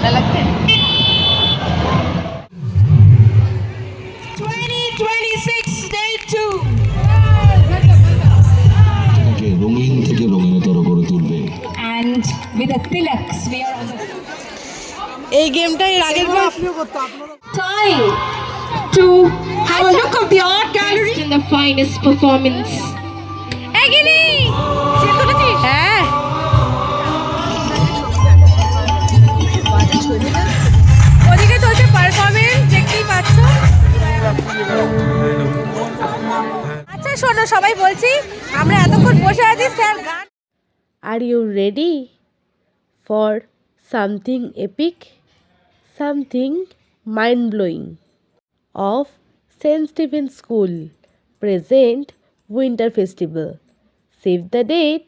ঠান্ডা লাগছে 2026 day 2 তাকে রঙিন থেকে রঙিনতর করে তুলবে and with a tilak we are on the এই গেমটা এর আগের বার time to have a look of the art gallery in the finest performance আচ্ছা শোনো সবাই বলছি আমরা এতক্ষণ বসে আছি স্যার গান Are you ready for something epic? Something mind blowing? Of St. Stephen's School present Winter Festival. Save the date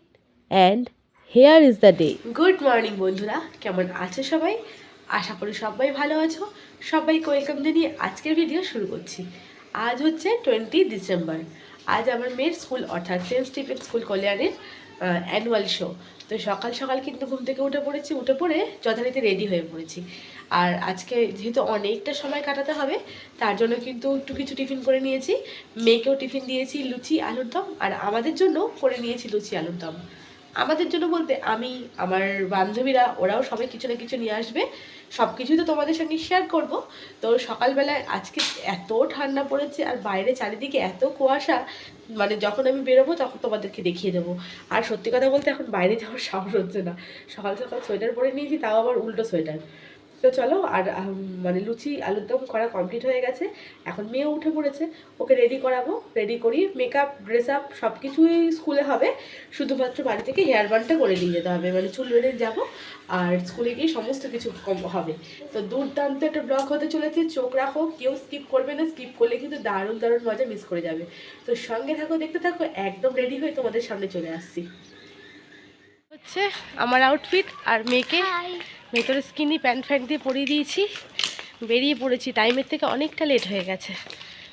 and here is the day. Good morning বন্ধুরা কেমন আছো সবাই আশা করি সবাই ভালো আছো সবাইকে ওয়েলকাম জানিয়ে আজকের ভিডিও শুরু করছি। আজ হচ্ছে টোয়েন্টি ডিসেম্বর আজ আমার মেয়ের স্কুল অর্থাৎ সেন্ট স্টিফেন স্কুল কল্যাণের অ্যানুয়াল শো তো সকাল সকাল কিন্তু ঘুম থেকে উঠে পড়েছি, উঠে পড়ে যথারীতি রেডি হয়ে পড়েছি। আর আজকে যেহেতু অনেকটা সময় কাটাতে হবে, তার জন্য কিন্তু একটু কিছু টিফিন করে নিয়েছি। মেয়েকেও টিফিন দিয়েছি, লুচি আলুর দম আর আমাদের জন্য করে নিয়েছি লুচি আলুর দম আমাদের জন্য বলতে আমি, আমার বান্ধবীরা, ওরাও সবাই কিছু না কিছু নিয়ে আসবে। সব কিছুই তো তোমাদের সঙ্গে শেয়ার করব। তো সকালবেলায় আজকে এত ঠান্ডা পড়েছে আর বাইরে চারিদিকে এত কুয়াশা মানে যখন আমি বেরোবো তখন তোমাদেরকে দেখিয়ে দেবো। আর সত্যি কথা বলতে এখন বাইরে যাওয়ার সাহস হচ্ছে না। সকাল সকাল সোয়েটার পরে নিয়েছি, তাও আবার উল্টো সোয়েটার। তো চলো, আর মানে লুচি আলুর দম করা কমপ্লিট হয়ে গেছে। এখন মেয়ে উঠে পড়েছে, ওকে রেডি করাবো। রেডি করি মেকআপ ড্রেস আপ সব কিছুই স্কুলে হবে। শুধুমাত্র বাড়ি থেকে হেয়ার বানটা করে নিয়ে যেতে হবে। মানে চুল বেঁধে যাব, আর স্কুলে গিয়ে সমস্ত কিছু কম হবে। তো দুর্দান্ত একটা ব্লগ হতে চলেছে, চোখ রাখো, কেউ স্কিপ করবে না স্কিপ করলে কিন্তু দারুণ দারুণ মজা মিস করে যাবে। তো সঙ্গে থাকো, দেখতে থাকো, একদম রেডি হয়ে তোমাদের সামনে চলে আসছি। হচ্ছে আমার আউটফিট আর মেয়েকে ভেতরে স্কিনি প্যান্ট ফ্যান্ট দিয়ে পরিয়ে দিয়েছি। বেরিয়ে পড়েছি। টাইমের থেকে অনেকটা লেট হয়ে গেছে।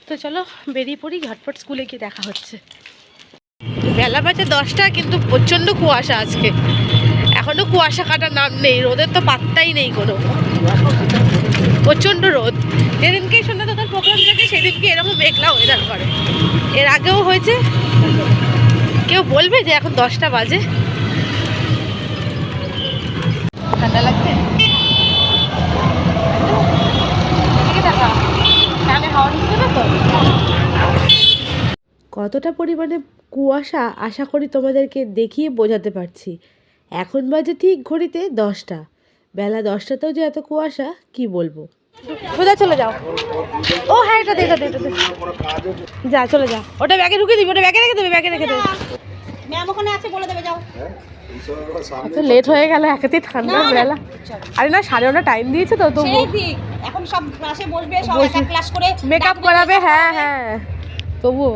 তো চলো বেরিয়ে পড়ি ঝটপট স্কুলে গিয়ে দেখা হচ্ছে। বেলা বাজে দশটা কিন্তু প্রচণ্ড কুয়াশা আজকে। এখনও কুয়াশা কাটার নাম নেই। রোদের তো পাত্তাই নেই কোনো। প্রচণ্ড রোদ। যেদিনকে সন্ধ্যা দোকান প্রোগ্রাম থাকে সেদিনকে এরকম মেঘলা ওয়েদার করে। এর আগেও হয়েছে। কেউ বলবে যে এখন দশটা বাজে। ঠান্ডা লাগছে? কতটা পরিমাণে কুয়াশা আশা করি তোমাদেরকে দেখিয়ে বোঝাতে পারছি। এখন বাজে ঠিক ঘড়িতে দশটা। বেলা দশটাতেও যে এত কুয়াশা কি বলব? সোজা চলে যাও। ও হ্যাঁ এটা দে এটা দে যা চলে যা। ওটা ব্যাগে ঢুকিয়ে দিবি ওটা ব্যাগে রেখে দেবে ব্যাগে রেখে দেবে। ম্যাম ওখানে আছে বলে দেবে যাও। এত লেট হয়ে গেল একেতেই ঠান্ডা বেলা। আরে না সাড়ে নটা টাইম দিয়েছে তো তো এখন সব ক্লাসে বসবে সব এক ক্লাস করে মেকআপ করাবে হ্যাঁ হ্যাঁ তবুও।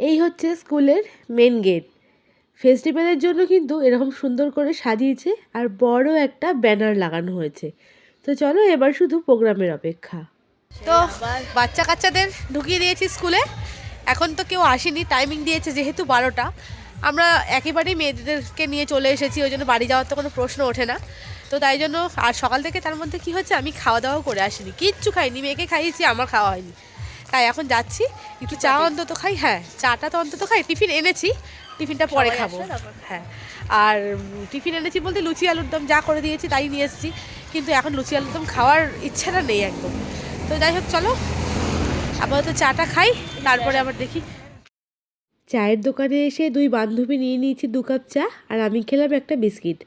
এই হচ্ছে স্কুলের মেন গেট ফেস্টিভ্যালের জন্য কিন্তু এরকম সুন্দর করে সাজিয়েছে আর বড় একটা ব্যানার লাগানো হয়েছে। তো চলো এবার শুধু প্রোগ্রামের অপেক্ষা। তো বাচ্চা কাচ্চাদের ঢুকিয়ে দিয়েছি স্কুলে। এখন তো কেউ আসেনি টাইমিং দিয়েছে যেহেতু বারোটা। আমরা একেবারেই মেয়েদেরকে নিয়ে চলে এসেছি ওই জন্য বাড়ি যাওয়ার তো কোনো প্রশ্ন ওঠে না। তো তাই জন্য আর সকাল থেকে তার মধ্যে কি হচ্ছে আমি খাওয়া দাওয়া করে আসিনি কিচ্ছু খাইনি মেয়েকে খাইয়েছি আমার খাওয়া হয়নি। তাই এখন যাচ্ছি একটু চা অন্তত খাই হ্যাঁ চাটা তো অন্তত খাই টিফিন এনেছি টিফিনটা পরে খাব হ্যাঁ। আর টিফিন এনেছি বলতে লুচি আলুর দম যা করে দিয়েছি তাই নিয়ে এসেছি কিন্তু এখন লুচি আলুর দম খাওয়ার ইচ্ছাটা নেই একদম। তো যাই হোক চলো আপাতত চাটা খাই তারপরে আবার দেখি চায়ের দোকানে এসে দুই বান্ধবী নিয়ে নিয়েছি দু কাপ চা আর আমি খেলাম একটা বিস্কিট।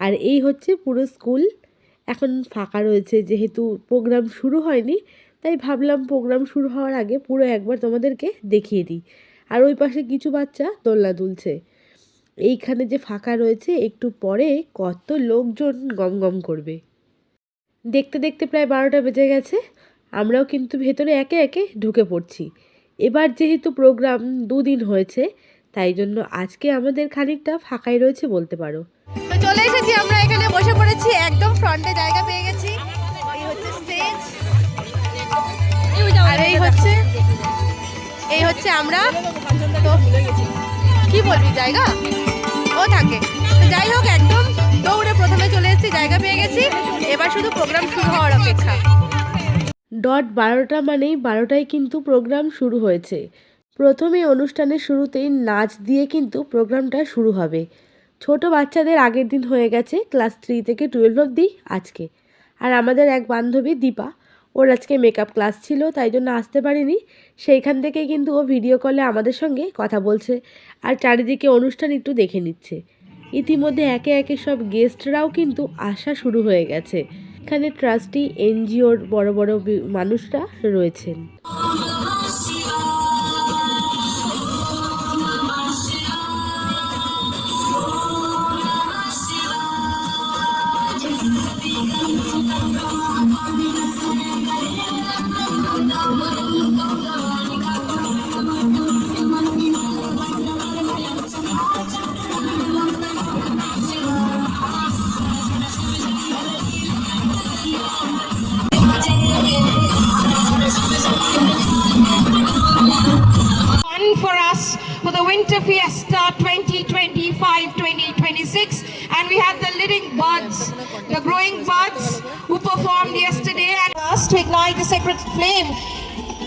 আর এই হচ্ছে পুরো স্কুল। এখন ফাঁকা রয়েছে যেহেতু প্রোগ্রাম শুরু হয়নি, তাই ভাবলাম প্রোগ্রাম শুরু হওয়ার আগে পুরো একবার তোমাদেরকে দেখিয়ে দিই। আর ওই পাশে কিছু বাচ্চা দোলনা দুলছে। এইখানে যে ফাঁকা রয়েছে, একটু পরে কত লোকজন গম গম করবে। দেখতে দেখতে প্রায় বারোটা বেজে গেছে। আমরাও কিন্তু ভেতরে একে একে ঢুকে পড়ছি। এবার যেহেতু প্রোগ্রাম দুদিন হয়েছে, তাই জন্য আজকে আমাদের খানিকটা ফাঁকাই রয়েছে বলতে পারো। চলে এসেছি আমরা, এখানে বসে পড়েছি, একদম ফ্রন্টে জায়গা পেয়ে গেছি। এই হচ্ছে আর এই হচ্ছে এই হচ্ছে আমরা। তো কি বলবি, জায়গা? ও থাকে। তো যাই হোক, একদম দৌড়ে প্রথমে চলে এসেছি, জায়গা পেয়ে গেছি। এবার শুধু প্রোগ্রাম শুরু হওয়ার অপেক্ষা। ডট বারোটা মানেই বারোটায় কিন্তু প্রোগ্রাম শুরু হয়েছে। প্রথমে অনুষ্ঠানের শুরুতেই নাচ দিয়ে কিন্তু প্রোগ্রামটা শুরু হবে। ছোট বাচ্চাদের আগের দিন হয়ে গেছে ক্লাস থ্রি থেকে টুয়েলভ অবধি আজকে। আর আমাদের এক বান্ধবী দীপা, ওর আজকে মেকআপ ক্লাস ছিল, তাই জন্য আসতে পারিনি। সেইখান থেকেই কিন্তু ও ভিডিও কলে আমাদের সঙ্গে কথা বলছে আর চারিদিকে অনুষ্ঠান একটু দেখে নিচ্ছে। ইতিমধ্যে একে একে সব গেস্টরাও কিন্তু আসা শুরু হয়ে গেছে। এখানে ট্রাস্টি এনজিওর বড় বড় মানুষরা রয়েছেন।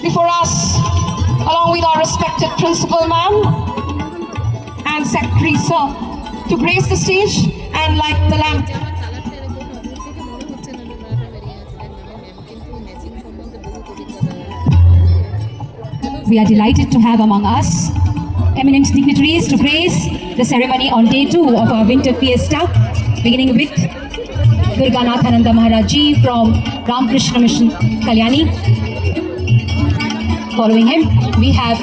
Before us along with our respected principal ma'am and secretary sir to grace the stage and light the lamp. We are delighted to have among us eminent dignitaries to grace the ceremony on day two of our winter fiesta, beginning with Durganathananda Maharaj Ji from Ramakrishna Mission Kalyani. Following him, we have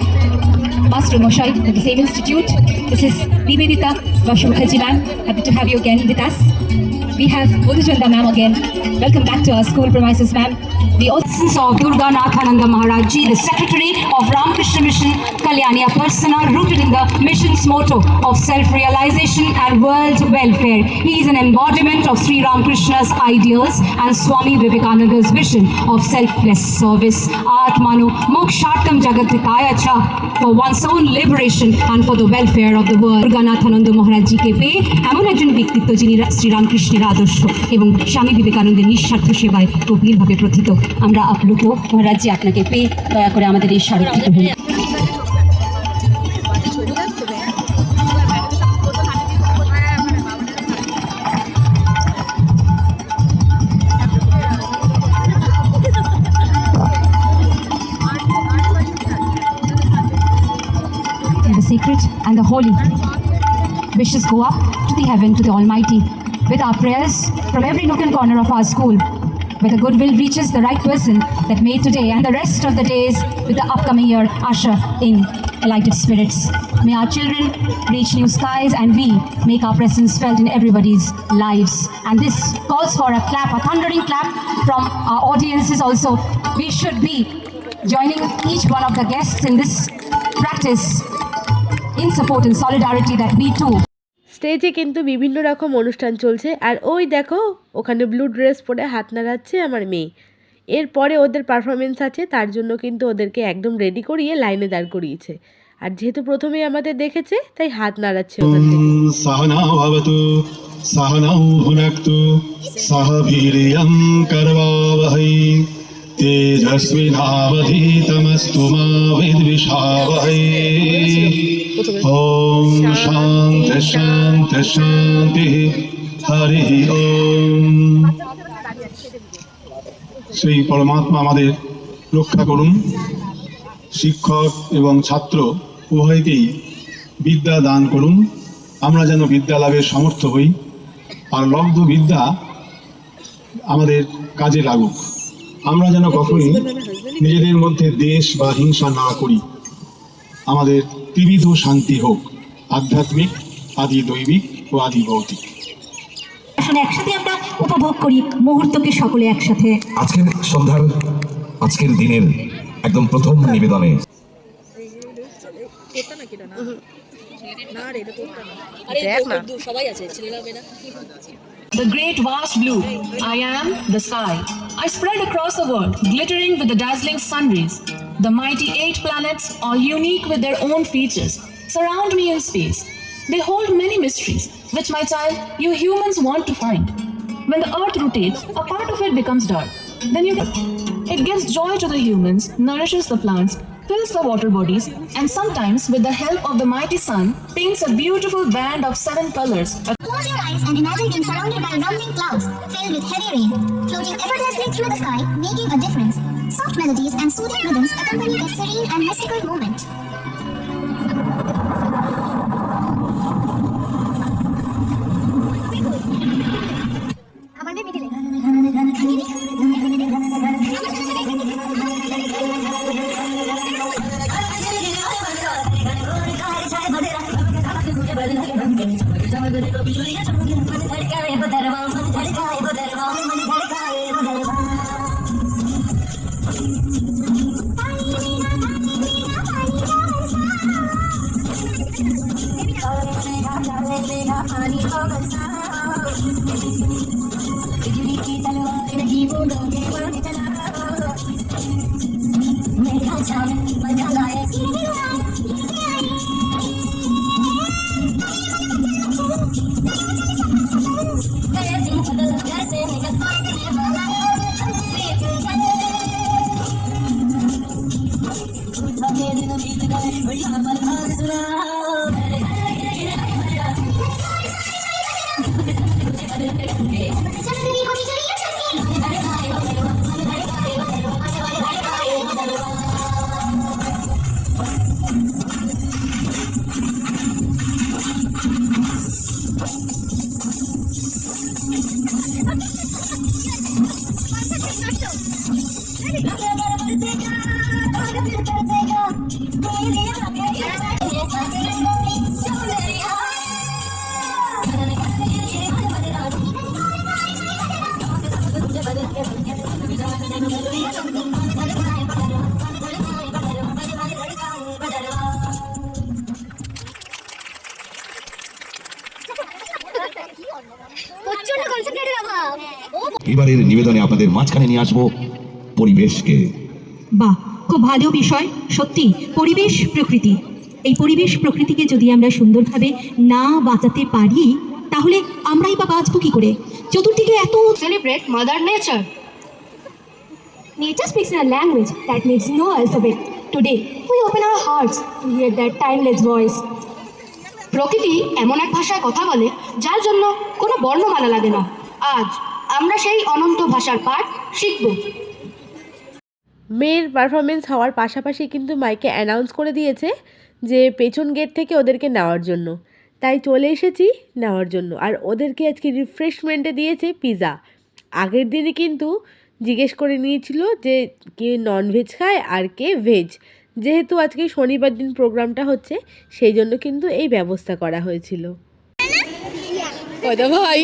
Master Moshai of the same institute. This is Nivedita Vashu Mukherjee ma'am. Happy to have you again with us. We have Bodhijanda ma'am again. Welcome back to our school premises ma'am. The essence of Durga Nathananda Maharaj the secretary of Ramakrishna Mission Kalyani, a persona rooted in the mission's motto of self-realization and world welfare. He is an embodiment of Sri Ramakrishna's ideals and Swami Vivekananda's vision of selfless service. Atmanu Mokshartam Jagatitaya Cha for one's own liberation and for the welfare of the world. দুর্গানাথানন্দ মহারাজজিকে পেয়ে এমন একজন ব্যক্তিত্ব যিনি শ্রীরামকৃষ্ণের আদর্শ এবং স্বামী বিবেকানন্দের নিঃস্বার্থ সেবায় গভীরভাবে প্রথিত আমরা আপ্লুত মহারাজজি আপনাকে পেয়ে দয়া করে আমাদের এই স্মারকটি গ্রহণ sacred and the holy. Wishes go up to the heaven, to the Almighty, with our prayers from every nook and corner of our school, where the goodwill reaches the right person that made today and the rest of the days with the upcoming year usher in lighted spirits. May our children reach new skies and we make our presence felt in everybody's lives. And this calls for a clap, a thundering clap from our audiences also. We should be joining each one of the guests in this practice in support and solidarity that we too. স্টেজে কিন্তু বিভিন্ন রকম অনুষ্ঠান চলছে আর ওই দেখো ওখানে blue dress পরে হাত নাড়াচ্ছে আমার মেয়ে। এরপরে ওদের পারফরমেন্স আছে তার জন্য কিন্তু ওদেরকে একদম রেডি করিয়ে লাইনে দাঁড় করিয়েছে। আর যেহেতু প্রথমে আমাদের দেখেছে তাই হাত নাড়াচ্ছে ওখান থেকে সাহনাউ तेजस्विनावधीतमस्तु मा विद्विषावहै ॐ शान्ति शान्ति शान्तिः हरिः ॐ সেই পরমাত্মা আমাদের রক্ষা করুন শিক্ষক এবং ছাত্র উভয়কেই বিদ্যা দান করুন আমরা যেন বিদ্যা লাভের সমর্থ হই আর লব্ধ বিদ্যা আমাদের কাজে লাগুক আমরা যেন কখনোই নিজেদের মধ্যে দেশ বা হিংসা না করি। আমাদের ত্রিবিধ শান্তি হোক আধ্যাত্মিক আদি দৈবিক ও আদি ভৌতিক আসলে একসাথে আমরা উপভোগ করি মুহূর্তকে সকলে একসাথে। আজকের সন্ধ্যার আজকের দিনের একদম প্রথম নিবেদনে। দেখ না। The great vast blue, I am the sky. I spread across the world, glittering with the dazzling sun rays. The mighty eight planets, all unique with their own features, surround me in space. They hold many mysteries, which, my child, you humans want to find. When the earth rotates, a part of it becomes dark. Then you get. it gives joy to the humans, nourishes the plants, fills the water bodies, and sometimes, with the help of the mighty sun, paints a beautiful band of seven colors Close your eyes and imagine being surrounded by rumbling clouds filled with heavy rain, floating effortlessly through the sky, making a difference. Soft melodies and soothing rhythms accompany this serene and mystical moment. ગરીબ બીજું લઈ જાય છે. બધા રવા Thank you. এবারের নিবেদনে আপনাদের মাঝখানে নিয়ে আসব পরিবেশকে। বাহ খুব ভালো বিষয়। সত্যি পরিবেশ প্রকৃতি। এই পরিবেশ প্রকৃতিকে যদি আমরা সুন্দরভাবে না বাঁচাতে পারি তাহলে আমরাই বা বাঁচবো কি করে? চতুর্দিকে এত Celebrate Mother Nature. Nature speaks in a language that needs no alphabet. Today, we open our hearts to hear that timeless voice. প্রকৃতি এমন এক ভাষায় কথা বলে যার জন্য কোনো বর্ণমালা লাগে না। আজ আমরা সেই অনন্ত ভাষার পাঠ শিখব। মেয়ের পারফরমেন্স হওয়ার পাশাপাশি কিন্তু মাইকে অ্যানাউন্স করে দিয়েছে যে পেছন গেট থেকে ওদেরকে নেওয়ার জন্য। তাই চলে এসেছি নেওয়ার জন্য। আর ওদেরকে আজকে রিফ্রেশমেন্টে দিয়েছে পিৎজা আগের দিনই কিন্তু জিজ্ঞেস করে নিয়েছিল যে কে ননভেজ খায় আর কে ভেজ যেহেতু আজকে শনিবার দিন প্রোগ্রামটা হচ্ছে সেই জন্য কিন্তু এই ব্যবস্থা করা হয়েছিল। ভাই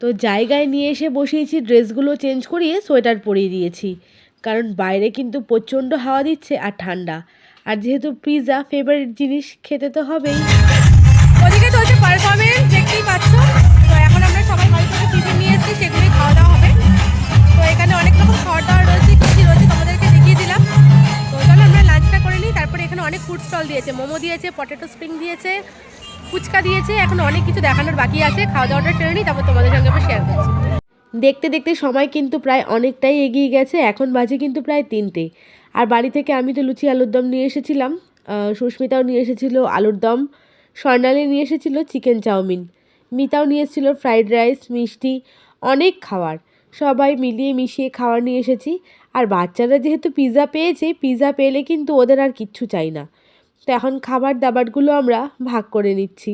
তো জায়গায় নিয়ে এসে বসিয়েছি ড্রেসগুলো চেঞ্জ করিয়ে সোয়েটার পরিয়ে দিয়েছি। কারণ বাইরে কিন্তু প্রচণ্ড হাওয়া দিচ্ছে আর ঠান্ডা। আর যেহেতু পিৎজা ফেভারিট জিনিস খেতে তো হবেই। ওদিকে তো চলছে পারফরমেন্স দেখতেই পাচ্ছ। তো এখন আমরা সবাই বাড়ি থেকে টিফিন নিয়ে এসেছি, সেগুলোই খাওয়া দাওয়া হবে। তো এখানে অনেক রকম খাওয়া দাওয়া রয়েছে, কী রয়েছে তোমাদেরকে দেখিয়ে দিলাম। তো চলো আমরা লাঞ্চটা করে নিই, তারপরে এখানে অনেক ফুড স্টল দিয়েছে, মোমো দিয়েছে পটেটো স্প্রিং দিয়েছে, ফুচকা দিয়েছে, এখন অনেক কিছু দেখানোর বাকি আছে, খাওয়া দাওয়াটা টেনে নিই, তারপর তোমাদের সঙ্গে আবার শেয়ার করছি। দেখতে দেখতে সময় কিন্তু প্রায় অনেকটাই এগিয়ে গেছে, এখন বাজে কিন্তু প্রায় তিনটে। আর বাড়ি থেকে আমি তো লুচি, আলুর দম নিয়ে এসেছিলাম। সুস্মিতাও নিয়ে এসেছিল আলুর দম, স্বর্ণালী নিয়ে এসেছিল চিকেন চাউমিন, মিতাও নিয়ে এসেছিল ফ্রাইড রাইস, মিষ্টি, অনেক খাবার। সবাই মিলিয়ে মিশিয়ে খাবার নিয়ে এসেছি। আর বাচ্চারা যেহেতু পিৎজা পেয়েছে পিৎজা পেলে কিন্তু ওদের আর কিচ্ছু চাই না। তো এখন খাবার দাবারগুলো আমরা ভাগ করে নিচ্ছি।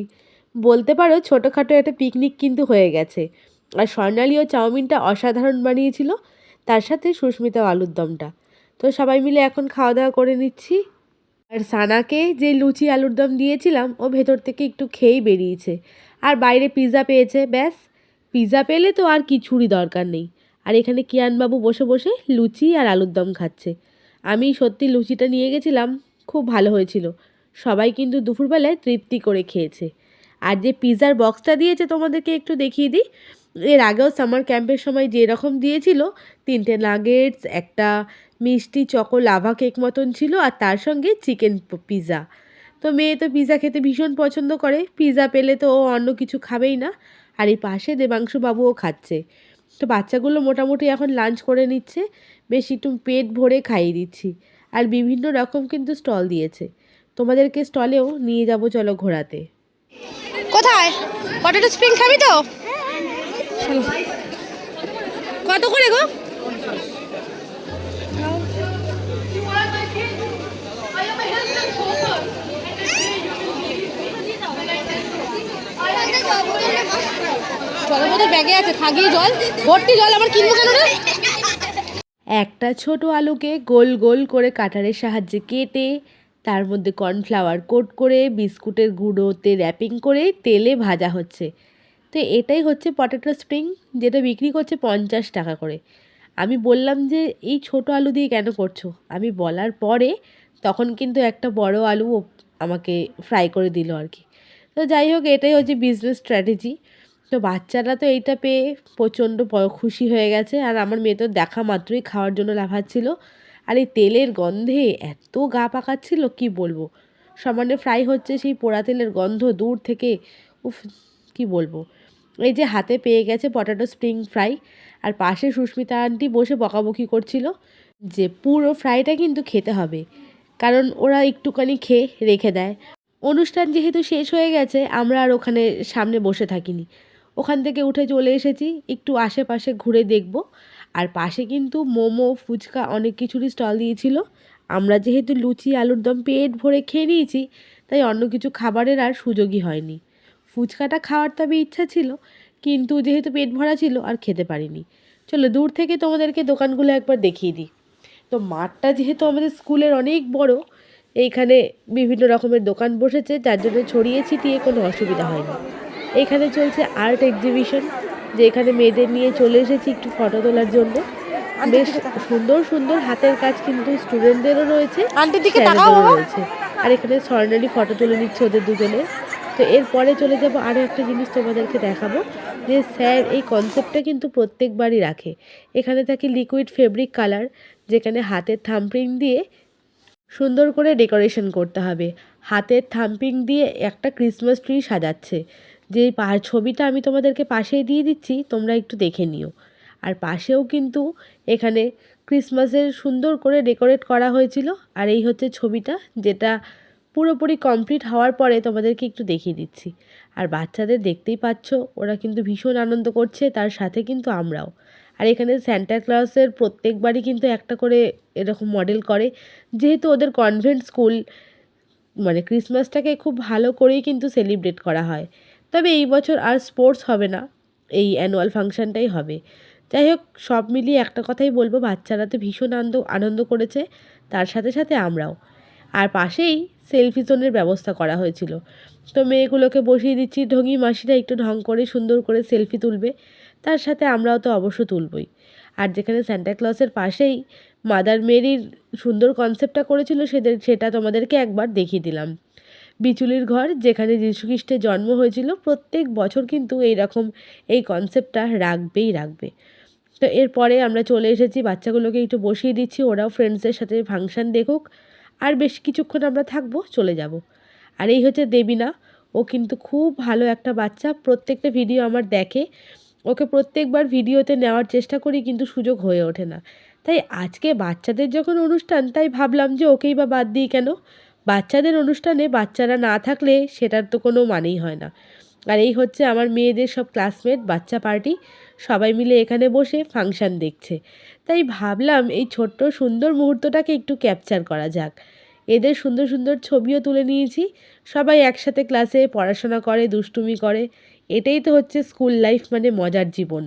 বলতে পারো ছোটোখাটো একটা পিকনিক কিন্তু হয়ে গেছে। আর স্বর্ণালীও চাউমিনটা অসাধারণ বানিয়েছিল, তার সাথে সুস্মিতা আলুর দমটা। তো সবাই মিলে এখন খাওয়া দাওয়া করে নিচ্ছি। আর সানাকে যে লুচি আলুর দম দিয়েছিলাম, ও ভেতর থেকে একটু খেয়েই বেরিয়েছে। আর বাইরে পিৎজা পেয়েছে, ব্যাস। পিৎজা পেলে তো আর কিছুরই দরকার নেই। আর এখানে কিয়ানবাবু বসে বসে লুচি আর আলুর দম খাচ্ছে। আমি সত্যি লুচিটা নিয়ে গেছিলাম, খুব ভালো হয়েছিল। সবাই কিন্তু দুপুরবেলায় তৃপ্তি করে খেয়েছে। আর যে পিৎজার বক্সটা দিয়েছে তোমাদেরকে একটু দেখিয়ে দিই। এর আগেও সামার ক্যাম্পের সময় যেরকম দিয়েছিল, তিনটে নাগেটস একটা মিষ্টি চকো লাভা কেক মতন ছিল আর তার সঙ্গে চিকেন পিৎজা তো মেয়ে তো পিৎজা খেতে ভীষণ পছন্দ করে পিৎজা পেলে তো ও অন্য কিছু খাবেই না। আর এই পাশে দেবাংশুবাবুও খাচ্ছে। তো বাচ্চাগুলো মোটামুটি এখন লাঞ্চ করে নিচ্ছে, বেশ একটু পেট ভরে খাইয়ে দিচ্ছি। আর বিভিন্ন রকম কিন্তু স্টল দিয়েছে। তোমাদেরকে স্টলেও নিয়ে যাব, চলো ঘোরাতে। কোথায়? পটেটো স্প্রিং খাবি তো। কত করে গো? ব্যাগে আছে জল। ভর্তি জল আমার কিনবো কেন রে? একটা ছোট আলুকে গোল গোল করে কাটারের সাহায্যে কেটে, তার মধ্যে কর্নফ্লাওয়ার কোট করে, বিস্কুটের গুঁড়োতে র্যাপিং করে তেলে ভাজা হচ্ছে। তো এটাই হচ্ছে পটেটো স্প্রিং যেটা বিক্রি করছে পঞ্চাশ টাকা করে। আমি বললাম যে, এই ছোট আলু দিয়ে কেন করছ? আমি বলার পরে তখন কিন্তু একটা বড় আলু আমাকে ফ্রাই করে দিল আর কি। তো যাই হোক, এটাই হচ্ছে বিজনেস স্ট্র্যাটেজি তো বাচ্চারা তো এইটা পেয়ে প্রচণ্ড খুশি হয়ে গেছে। আর আমার মেয়ে তো দেখা মাত্রই খাওয়ার জন্য লাফাচ্ছিল। আর এই তেলের গন্ধে এত গা পাকাচ্ছিল, কি বলব? সমানে ফ্রাই হচ্ছে সেই পোড়া তেলের গন্ধ দূর থেকে, উফ, কি বলব? এই যে হাতে পেয়ে গেছে পটাটো স্প্রিং ফ্রাই আর পাশে সুস্মিতা আন্টি বসে বকাবকি করছিল যে পুরো ফ্রাইটা কিন্তু খেতে হবে, কারণ ওরা একটুখানি খেয়ে রেখে দেয়। অনুষ্ঠান যেহেতু শেষ হয়ে গেছে, আমরা আর ওখানে সামনে বসে থাকিনি। ওখান থেকে উঠে চলে এসেছি, একটু আশেপাশে ঘুরে দেখব। আর পাশে কিন্তু মোমো, ফুচকা অনেক কিছুরই স্টল দিয়েছিল। আমরা যেহেতু লুচি আলুর দম পেট ভরে খেয়ে নিয়েছি, তাই অন্য কিছু খাবারের আর সুযোগই হয়নি। ফুচকাটা খাওয়ার তবে ইচ্ছা ছিল কিন্তু যেহেতু পেট ভরা ছিল আর খেতে পারিনি। চলো দূর থেকে তোমাদেরকে দোকানগুলো একবার দেখিয়ে দিই। তো মাঠটা যেহেতু আমাদের স্কুলের অনেক বড় এইখানে বিভিন্ন রকমের দোকান বসেছে যার জন্য ছড়িয়ে ছিটিয়ে কোনো অসুবিধা হয়নি। এখানে চলছে আর্ট এক্সিবিশন যে এখানে মেয়েদের নিয়ে চলে এসেছি একটু ফটো তোলার জন্য। বেশ সুন্দর সুন্দর হাতের কাজ কিন্তু স্টুডেন্টদেরও রয়েছে। রয়েছে। আর এখানে স্বর্ণালী ফটো তুলে নিচ্ছে ওদের দুজনে। তো এরপরে চলে যাব আরও একটা জিনিস তোমাদেরকে দেখাবো, যে স্যার এই কনসেপ্টটা কিন্তু প্রত্যেকবারই রাখে। এখানে থাকে লিকুইড ফেব্রিক কালার যেখানে হাতের থাম্পিং দিয়ে সুন্দর করে ডেকোরেশন করতে হবে। হাতের থাম্পিং দিয়ে একটা ক্রিসমাস ট্রি সাজাচ্ছে। যে ছবিটা আমি তোমাদেরকে পাশেই দিয়ে দিচ্ছি, তোমরা একটু দেখে নিও। আর পাশেও কিন্তু এখানে ক্রিসমাসের সুন্দর করে ডেকোরেট করা হয়েছিল, আর এই হচ্ছে ছবিটা, যেটা পুরোপুরি কমপ্লিট হওয়ার পরে তোমাদেরকে একটু দেখিয়ে দিচ্ছি। আর বাচ্চাদের দেখতেই পাচ্ছ, ওরা কিন্তু ভীষণ আনন্দ করছে, তার সাথে কিন্তু আমরাও। আর এখানে স্যান্টা ক্লসের প্রত্যেকবারই কিন্তু একটা করে এরকম মডেল করে। যেহেতু ওদের কনভেন্ট স্কুল মানে ক্রিসমাসটাকে খুব ভালো করেই কিন্তু সেলিব্রেট করা হয়। তবে এই বছর আর স্পোর্টস হবে না, এই অ্যানুয়াল ফাংশনটাই হবে। যাই হোক, সব মিলিয়ে একটা কথাই বলব, বাচ্চারা তো ভীষণ আনন্দ আনন্দ করেছে, তার সাথে সাথে আমরাও। আর পাশেই সেলফি জোনের ব্যবস্থা করা হয়েছিল। তো মেয়েগুলোকে বসিয়ে দিচ্ছি ঢঙ্গি মাসিরা একটু ঢং করে সুন্দর করে সেলফি তুলবে, তার সাথে আমরাও তো অবশ্য তুলবই। আর যেখানে স্যান্টা ক্লসের পাশেই মাদার মেরির সুন্দর কনসেপ্টটা করেছিল, সেদের, সেটা তোমাদেরকে একবার দেখিয়ে দিলাম। বিচুলির ঘর, যেখানে যীশুখ্রিস্টের জন্ম হয়েছিল, প্রত্যেক বছর কিন্তু এই রকম এই কনসেপ্টটা রাখবেই রাখবে। তো এরপরে আমরা চলে এসেছি, বাচ্চাগুলোকে একটু বসিয়ে দিচ্ছি, ওরাও ফ্রেন্ডসদের সাথে ফাংশন দেখুক। আর বেশ কিছুক্ষণ আমরা থাকব, চলে যাব। আর এই হচ্ছে দেবিনা। ও কিন্তু খুব ভালো একটা বাচ্চা। প্রত্যেকটা ভিডিও আমার দেখে। ওকে প্রত্যেকবার ভিডিওতে নেওয়ার চেষ্টা করি কিন্তু সুযোগ হয়ে ওঠে না। তাই আজকে বাচ্চাদের যখন অনুষ্ঠান, তাই ভাবলাম যে ওকেই বা বাদ দিই কেন? বাচ্চাদের অনুষ্ঠানে বাচ্চারা না থাকলে সেটার তো কোনো মানেই হয় না। আর এই হচ্ছে আমার মেয়েদের সব ক্লাসমেট বাচ্চা পার্টি সবাই মিলে এখানে বসে ফাংশান দেখছে। তাই ভাবলাম এই ছোট্ট সুন্দর মুহূর্তটাকে একটু ক্যাপচার করা যাক। এদের সুন্দর সুন্দর ছবিও তুলে নিয়েছি, সবাই একসাথে ক্লাসে পড়াশোনা করে, দুষ্টুমি করে, এটাই তো হচ্ছে স্কুল লাইফ মানে মজার জীবন।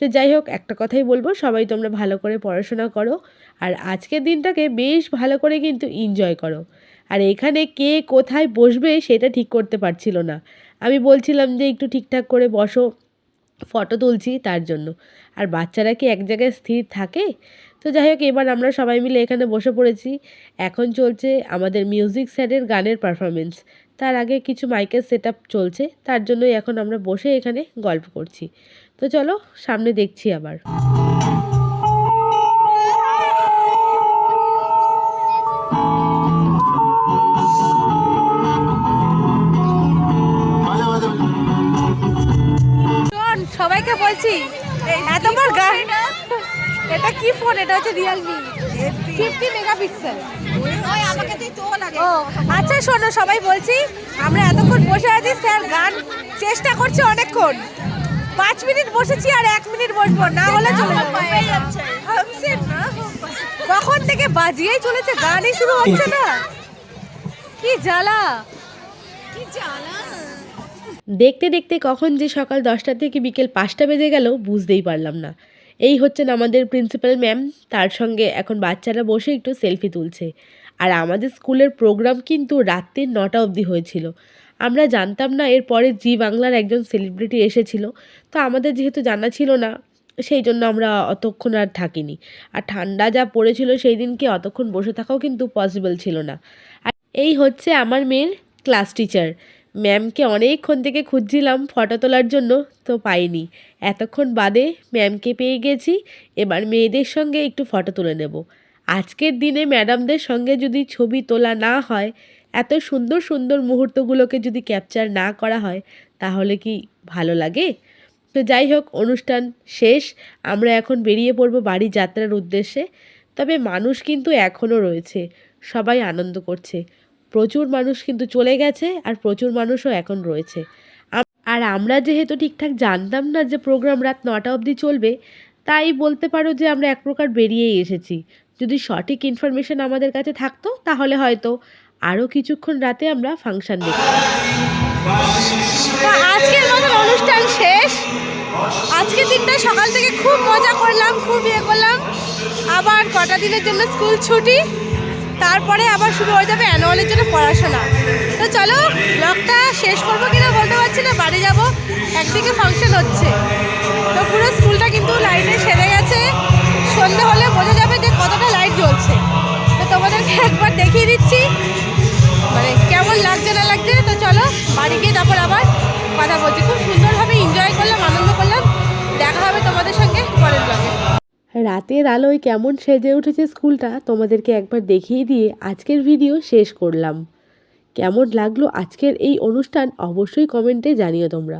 তো যাই হোক, একটা কথাই বলব, সবাই তোমরা ভালো করে পড়াশোনা করো, আর আজকের দিনটাকে বেশ ভালো করে কিন্তু এনজয় করো। আর এখানে কে কোথায় বসবে সেটা ঠিক করতে পারছিল না। আমি বলছিলাম যে একটু ঠিকঠাক করে বসো, ফটো তুলছি তার জন্য। আর বাচ্চারা কি এক জায়গায় স্থির থাকে? তো যাই হোক, এবার আমরা সবাই মিলে এখানে বসে পড়েছি। এখন চলছে আমাদের মিউজিক স্যারের গানের পারফরমেন্স তার আগে কিছু মাইকের সেট চলছে, তার জন্যই এখন আমরা বসে এখানে গল্প করছি। তো চলো, সামনে দেখছি আবার। সবাইকে বলছি এত বড় গান এটা কি ফোন এটা হচ্ছে রিয়েলমি ফিফটি মেগাপিক্সেল ও আচ্ছা শোনো সবাই বলছি আমরা এতক্ষণ বসে আছি স্যার গান চেষ্টা করছি অনেকক্ষণ পাঁচ মিনিট বসেছি আর এক মিনিট বসবো না হলে চলে কখন থেকে বাজিয়েই চলেছে গানই শুরু হচ্ছে না কি জ্বালা কি জ্বালা দেখতে দেখতে কখন যে সকাল দশটা থেকে বিকেল পাঁচটা বেজে গেল, বুঝতেই পারলাম না। এই হচ্ছেন আমাদের প্রিন্সিপাল ম্যাম তার সঙ্গে এখন বাচ্চারা বসে একটু সেলফি তুলছে। আর আমাদের স্কুলের প্রোগ্রাম কিন্তু রাত্রির নটা অবধি হয়েছিল। আমরা জানতাম না এরপরে জি বাংলার একজন সেলিব্রিটি এসেছিল। তো আমাদের যেহেতু জানা ছিল না, সেই জন্য আমরা অতক্ষণ আর থাকিনি। আর ঠান্ডা যা পড়েছিল সেই দিনকে অতক্ষণ বসে থাকাও কিন্তু পসিবল ছিল না। আর এই হচ্ছে আমার মেয়ের ক্লাস টিচার ম্যামকে অনেকক্ষণ থেকে খুঁজছিলাম ফটো তোলার জন্য, তো পাইনি। এতক্ষণ বাদে ম্যামকে পেয়ে গেছি, এবার মেয়েদের সঙ্গে একটু ফটো তুলে নেব। আজকের দিনে ম্যাডামদের সঙ্গে যদি ছবি তোলা না হয়, এত সুন্দর সুন্দর মুহূর্তগুলোকে যদি ক্যাপচার না করা হয়, তাহলে কি ভালো লাগে? তো যাই হোক, অনুষ্ঠান শেষ। আমরা এখন বেরিয়ে পড়ব বাড়ি যাত্রার উদ্দেশ্যে। তবে মানুষ কিন্তু এখনও রয়েছে, সবাই আনন্দ করছে। প্রচুর মানুষ কিন্তু চলে গেছে আর প্রচুর মানুষও এখন রয়েছে। আর আমরা যেহেতু ঠিকঠাক জানতাম না যে প্রোগ্রাম রাত নটা অবধি চলবে, তাই বলতে পারো যে আমরা এক প্রকার বেরিয়েই এসেছি। যদি সঠিক ইনফরমেশন আমাদের কাছে থাকতো, তাহলে হয়তো আরও কিছুক্ষণ রাতে আমরা ফাংশন তো আজকের মতন অনুষ্ঠান শেষ। আজকের দিনটা সকাল থেকে খুব মজা করলাম, খুব ইয়ে করলাম। আবার কটা দিনের জন্য স্কুল ছুটি। তারপরে আবার শুরু হয়ে যাবে অ্যানুয়ালের জন্য পড়াশোনা। তো চলো ব্লগটা শেষ করব কিনা বলতে পারছি না, বাড়ি যাব, একদিকে ফাংশন হচ্ছে। তো পুরো স্কুলটা কিন্তু লাইটে সেরে গেছে। সন্ধে হলে বোঝা যাবে যে কতটা লাইট জ্বলছে। তো তোমাদেরকে একবার দেখিয়ে দিচ্ছি। মানে কেমন লাগছে না লাগছে, তো চলো, বাড়ি গিয়ে তারপর আবার কথা বলছি। খুব সুন্দরভাবে এনজয় করলাম, আনন্দ করলাম। দেখা হবে তোমাদের সঙ্গে পরের ব্লগে রাতের আলোয় কেমন সেজে উঠেছে স্কুলটা তোমাদেরকে একবার দেখিয়ে দিয়ে আজকের ভিডিও শেষ করলাম। কেমন লাগল আজকের এই অনুষ্ঠান অবশ্যই কমেন্টে জানিও তোমরা।